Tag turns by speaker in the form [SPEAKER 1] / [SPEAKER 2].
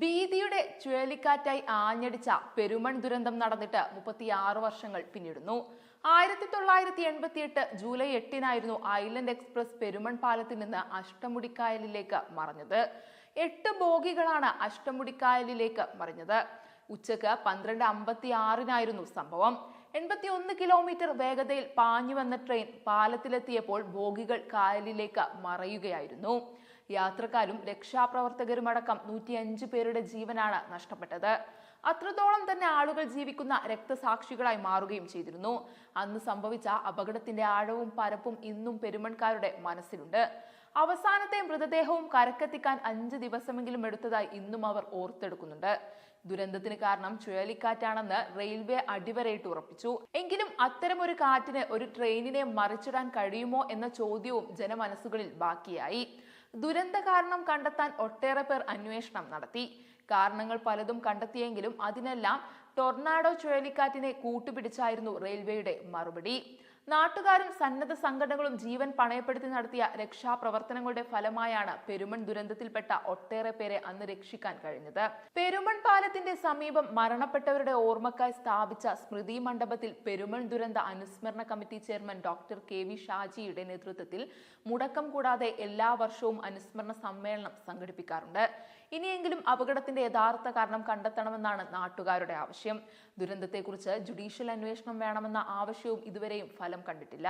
[SPEAKER 1] ഭീതിയുടെ ചുഴലിക്കാറ്റായി ആഞ്ഞടിച്ച പെരുമൺ ദുരന്തം നടന്നിട്ട് മുപ്പത്തിയാറ് വർഷങ്ങൾ പിന്നിടുന്നു. ആയിരത്തി തൊള്ളായിരത്തി എൺപത്തി എട്ട് ജൂലൈ എട്ടിനായിരുന്നു ഐലൻഡ് എക്സ്പ്രസ് പെരുമൺ പാലത്തിൽ നിന്ന് അഷ്ടമുടിക്കായലിലേക്ക് മറഞ്ഞത്. എട്ട് ബോഗികളാണ് അഷ്ടമുടിക്കായലിലേക്ക് മറിഞ്ഞത്. ഉച്ചയ്ക്ക് പന്ത്രണ്ട് അമ്പത്തി ആറിനായിരുന്നു സംഭവം. എൺപത്തി ഒന്ന് കിലോമീറ്റർ വേഗതയിൽ പാഞ്ഞു വന്ന ട്രെയിൻ പാലത്തിലെത്തിയപ്പോൾ ബോഗികൾ കായലിലേക്ക് മറയുകയായിരുന്നു. യാത്രക്കാരും രക്ഷാപ്രവർത്തകരുമടക്കം നൂറ്റിയഞ്ച് പേരുടെ ജീവനാണ് നഷ്ടപ്പെട്ടത്. അത്രത്തോളം തന്നെ ആളുകൾ ജീവിക്കുന്ന രക്തസാക്ഷികളായി മാറുകയും ചെയ്തിരുന്നു. അന്ന് സംഭവിച്ച അപകടത്തിന്റെ ആഴവും പരപ്പും ഇന്നും പെരുമൺകാരുടെ മനസ്സിലുണ്ട്. അവസാനത്തെ മൃതദേഹവും കരക്കെത്തിക്കാൻ അഞ്ച് ദിവസമെങ്കിലും എടുത്തതായി ഇന്നും അവർ ഓർത്തെടുക്കുന്നുണ്ട്. ദുരന്തത്തിന് കാരണം ചുഴലിക്കാറ്റാണെന്ന് റെയിൽവേ അടിവരയിട്ട് ഉറപ്പിച്ചു. എങ്കിലും അത്തരമൊരു കാറ്റിന് ഒരു ട്രെയിനിനെ മറിച്ചിടാൻ കഴിയുമോ എന്ന ചോദ്യവും ജനമനസ്സുകളിൽ ബാക്കിയായി. ദുരന്ത കാരണം കണ്ടെത്താൻ ഒട്ടേറെ പേർ അന്വേഷണം നടത്തി. കാരണങ്ങൾ പലതും കണ്ടെത്തിയെങ്കിലും അതിനെല്ലാം ടൊർണാഡോ ചുഴലിക്കാറ്റിനെ കൂട്ടുപിടിച്ചായിരുന്നു റെയിൽവേയുടെ മറുപടി. നാട്ടുകാരും സന്നദ്ധ സംഘടനകളും ജീവൻ പണയപ്പെടുത്തി നടത്തിയ രക്ഷാപ്രവർത്തനങ്ങളുടെ ഫലമായാണ് പെരുമൺ ദുരന്തത്തിൽപ്പെട്ട ഒട്ടേറെ പേരെ അന്ന് രക്ഷിക്കാൻ കഴിഞ്ഞത്. പെരുമൺ പാലത്തിന്റെ സമീപം മരണപ്പെട്ടവരുടെ ഓർമ്മക്കായി സ്ഥാപിച്ച സ്മൃതി മണ്ഡപത്തിൽ പെരുമൺ ദുരന്ത അനുസ്മരണ committee chairman doctor K V ഷാജിയുടെ നേതൃത്വത്തിൽ മുടക്കം കൂടാതെ എല്ലാ വർഷവും അനുസ്മരണ സമ്മേളനം സംഘടിപ്പിക്കാറുണ്ട്. ഇനിയെങ്കിലും അപകടത്തിന്റെ യഥാർത്ഥ കാരണം കണ്ടെത്തണമെന്നാണ് നാട്ടുകാരുടെ ആവശ്യം. ദുരന്തത്തെക്കുറിച്ച് ജുഡീഷ്യൽ അന്വേഷണം വേണമെന്ന ആവശ്യവും ഇതുവരെയും ഫലം കണ്ടിട്ടില്ല.